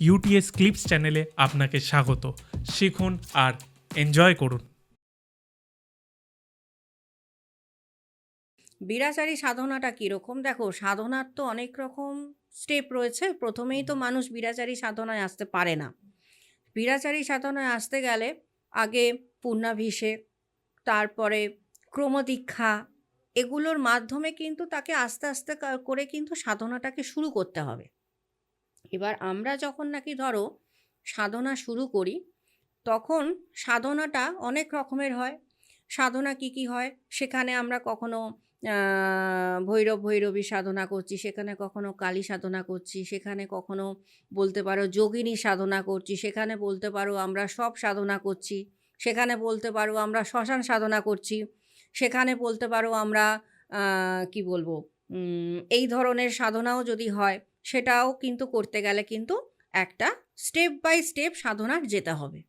UTS clips চ্যানেলে আপনাকে স্বাগত। শিখুন আর এনজয় করুন। বিরাচারী সাধনাটা কীরকম? দেখো, সাধনার তো অনেক রকম স্টেপ রয়েছে। প্রথমেই তো মানুষ বিরাচারী সাধনায় আসতে পারে না। বিরাচারী সাধনায় আসতে গেলে আগে পূর্ণাভিষেক তারপরে ক্রমদীক্ষা, এগুলোর মাধ্যমে কিন্তু তাকে আস্তে আস্তে করে কিন্তু সাধনাটাকে শুরু করতে হবে। এবার আমরা যখন নাকি ধরো সাধনা শুরু করি, তখন সাধনাটা অনেক রকমের হয়। সাধনা কি কি হয়? সেখানে আমরা কখনো ভৈরব ভৈরবী সাধনা করছি, সেখানে কখনো কালী সাধনা করছি, সেখানে কখনো বলতে পারো যোগিনী সাধনা করছি, সেখানে বলতে পারো আমরা সব সাধনা করছি, সেখানে বলতে পারো আমরা শ্মশান সাধনা করছি, সেখানে বলতে পারো আমরা কি বলব? এই ধরনের সাধনাও যদি হয় সেটাও কিন্তু করতে গেলে কিন্তু একটা স্টেপ বাই স্টেপ সাধনার যেতে হবে।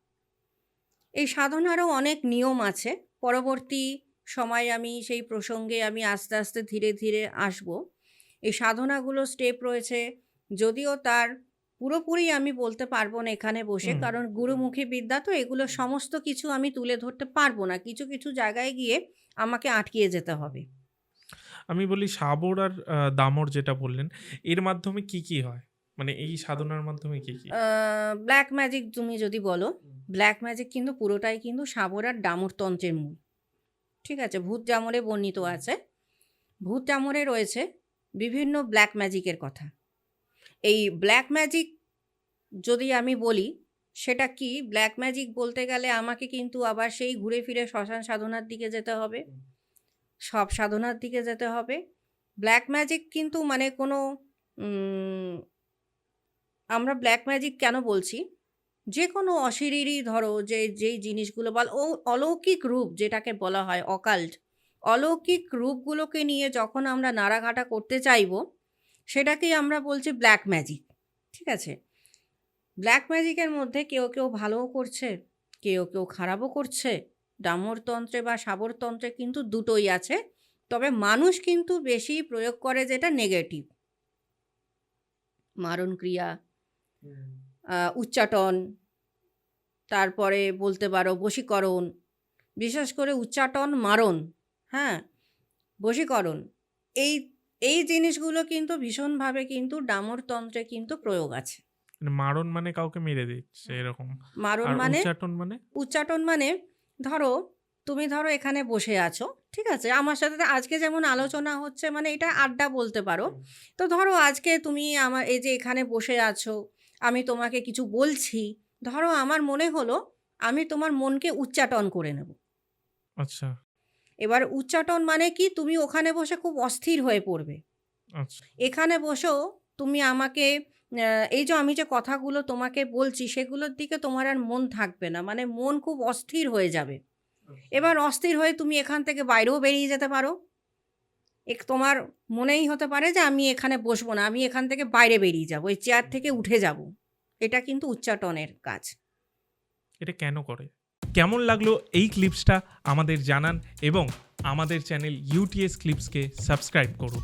এই সাধনারও অনেক নিয়ম আছে। পরবর্তী সময় আমি সেই প্রসঙ্গে আমি আস্তে আস্তে ধীরে ধীরে আসব। এই সাধনাগুলো স্টেপ রয়েছে। যদিও তার পুরোপুরি আমি বলতে পারব না এখানে বসে। কারণ গুরুমুখী বিদ্যা তো এগুলো সমস্ত কিছু আমি তুলে ধরতে পারব না। কিছু কিছু জায়গায় গিয়ে আমাকে আটকিয়ে যেতে হবে। আমি বলি সাবর আর দামর যেটা বললেন, এর মাধ্যমে কি কি হয়? মানে এই সাধনার মাধ্যমে কি কি? ব্ল্যাক ম্যাজিক তুমি যদি বলো ব্ল্যাক ম্যাজিক কিন্তু পুরোটাই কিন্তু সাবর আর ডামরতন্ত্রের মূল। ঠিক আছে? ভূত জামরে বর্ণিত আছে। ভূত জামরে রয়েছে বিভিন্ন ব্ল্যাক ম্যাজিকের কথা। এই ব্ল্যাক ম্যাজিক যদি আমি বলি, সেটা কি? ব্ল্যাক ম্যাজিক বলতে গেলে আমাকে কিন্তু আবার সেই ঘুরে ফিরে শ্মশান সাধনার দিকে যেতে হবে। সব সাধনার দিকে যেতে হবে। ব্ল্যাক ম্যাজিক কিন্তু মানে কোনো আমরা ব্ল্যাক ম্যাজিক কেন বলছি? যে কোনো অশরীরই ধরো যে, যেই জিনিসগুলো বল, ও, অলৌকিক রূপ যেটাকে বলা হয় অকাল্ট অলৌকিক রূপগুলোকে নিয়ে যখন আমরা নাড়াঘাটা করতে চাইব, সেটাকেই আমরা বলছি ব্ল্যাক ম্যাজিক ঠিক আছে? ব্ল্যাক ম্যাজিকের মধ্যে কেউ কেউ ভালোও করছে, কেউ কেউ খারাপও করছে ডামরতন্ত্রে বা সাবরতন্ত্রে কিন্তু দুটোই আছে। তবে মানুষ কিন্তু বেশি প্রয়োগ করে যেটা নেগেটিভ মারণ ক্রিয়া উচ্চাটন তারপরে বলতে পারো বশীকরণ বিশেষ করে উচ্চাটন মারণ হ্যাঁ? বশীকরণ এই এই জিনিসগুলো কিন্তু ভীষণভাবে কিন্তু ডামরতন্ত্রে কিন্তু প্রয়োগ আছে। মানে মারণ মানে কাউকে মেরে দিচ্ছে এরকম। মারণ মানে উচ্চাটন মানে? উচ্চাটন মানে ধরো তুমি ধরো এখানে বসে আছো ঠিক আছে? আমার সাথে আজকে যেমন আলোচনা হচ্ছে মানে এটা আড্ডা বলতে পারো। তো ধরো আজকে তুমি আমার এই যে এখানে বসে আছো আমি তোমাকে কিছু বলছি ধরো আমার মনে হলো আমি তোমার মনকে উচ্চাটন করে নেব। আচ্ছা। এবার উচ্চাটন মানে কি? তুমি ওখানে বসে খুব অস্থির হয়ে পড়বে। আচ্ছা। এখানে বসেও তুমি আমাকে এই যে আমি যে কথাগুলো তোমাকে বলছি সেগুলোর দিকে তোমার আর মন থাকবে না। মানে মন খুব অস্থির হয়ে যাবে। এবার অস্থির হয়ে তুমি এখান থেকে বাইরেও বেরিয়ে যেতে পারো। এক তোমার মনেই হতে পারে যে আমি এখানে বসবো না আমি এখান থেকে বাইরে বেরিয়ে যাব ওই চেয়ার থেকে উঠে যাব। এটা কিন্তু উচ্চাটনের কাজ। এটা কেন করে? কেমন লাগল এই ক্লিপসটা আমাদের জানান এবং আমাদের চ্যানেল ইউটিএস ক্লিপসকে সাবস্ক্রাইব করুন।